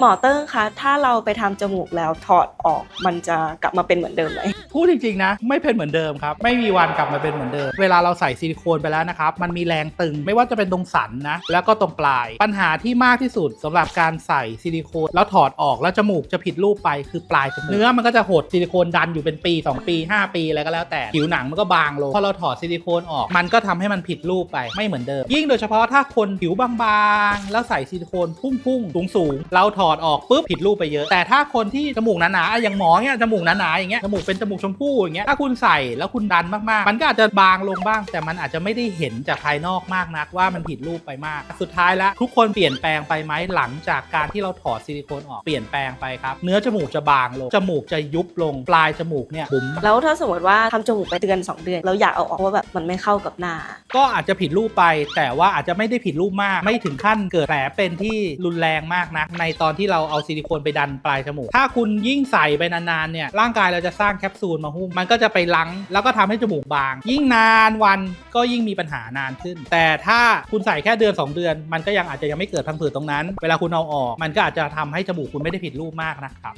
หมอเติ้งคะ ถ้าเราไปทำจมูกแล้วถอดออกมันจะกลับมาเป็นเหมือนเดิมไหม พูดจริงๆนะ ไม่เป็นเหมือนเดิมครับ ไม่มีวันกลับมาเป็นเหมือนเดิม เวลาเราใส่ซิลิโคนไปแล้วนะครับ มันมีแรงตึงไม่ว่าจะเป็นตรงสันนะ แล้วก็ตรงปลาย ปัญหาที่มากที่สุดสำหรับการใส่ซิลิโคนแล้วถอดออกแล้วจมูกจะผิดรูปไปคือปลายจมูกเนื้อมันก็จะหดซิลิโคนดันอยู่เป็นปี 2 ปี 5 ปีอะไรก็แล้วแต่ผิวหนังมันก็บางลงพอเราถอดซิลิโคนออก มันก็ทำให้มันผิดรูปไปไม่เหมือนเดิม ยิ่งโดยเฉพาะถ้าคนผิวบางๆ แล้วใส่ซิลิโคนพุ่งๆสูงๆเราถอดออกปุ๊บผิดรูปไปเยอะ แต่ถ้าคนที่จมูกหนาๆอะอย่างหมอเนี่ยจมูกหนาๆอย่างเงี้ยจมูกเป็นจมูกชมพู่อย่างเงี้ยถ้าคุณใส่แล้วคุณดันมากๆ มันก็อาจจะบางลงบ้าง แต่มันอาจจะไม่ได้เห็นจากภายนอกมากนักว่ามันผิดรูปไปมาก สุดท้ายแล้วทุกคนเปลี่ยนแปลงไปไหมหลังจากการที่เราถอดซิลิโคนออกเปลี่ยนแปลงไปครับ เนื้อจมูกจะบางลงจมูกจะยุบลงปลายจมูกเนี่ยบุ๋มแล้วถ้าสมมติว่าทำจมูกไปเดือน 2 เดือนเราอยากเอาออกว่าแบบมันไม่เข้ากับหน้า ก็อาจจะผิดรูปไป แต่ว่าอาจจะไม่ได้ผิดรูปมาก ไม่ถึงขั้นเกิดแผลเป็นที่รุนแรงมากนัก ในตอนที่เราเอาซิลิโคนไปดันปลายจมูก ถ้าคุณยิ่งใส่ไปนานๆเนี่ยร่างกายเราจะสร้างแคปซูลมาหุ้มมันก็จะไปลัง แล้วก็ทำให้จมูกบาง ยิ่งนานวันก็ยิ่งมีปัญหานานขึ้น แต่ถ้าคุณใส่แค่เดือน 2 เดือน มันก็ยังอาจจะยังไม่เกิดพังผืดตรงนั้น เวลาคุณเอาออก มันก็อาจจะทำให้จมูกคุณไม่ได้ผิดรูปมากนะครับ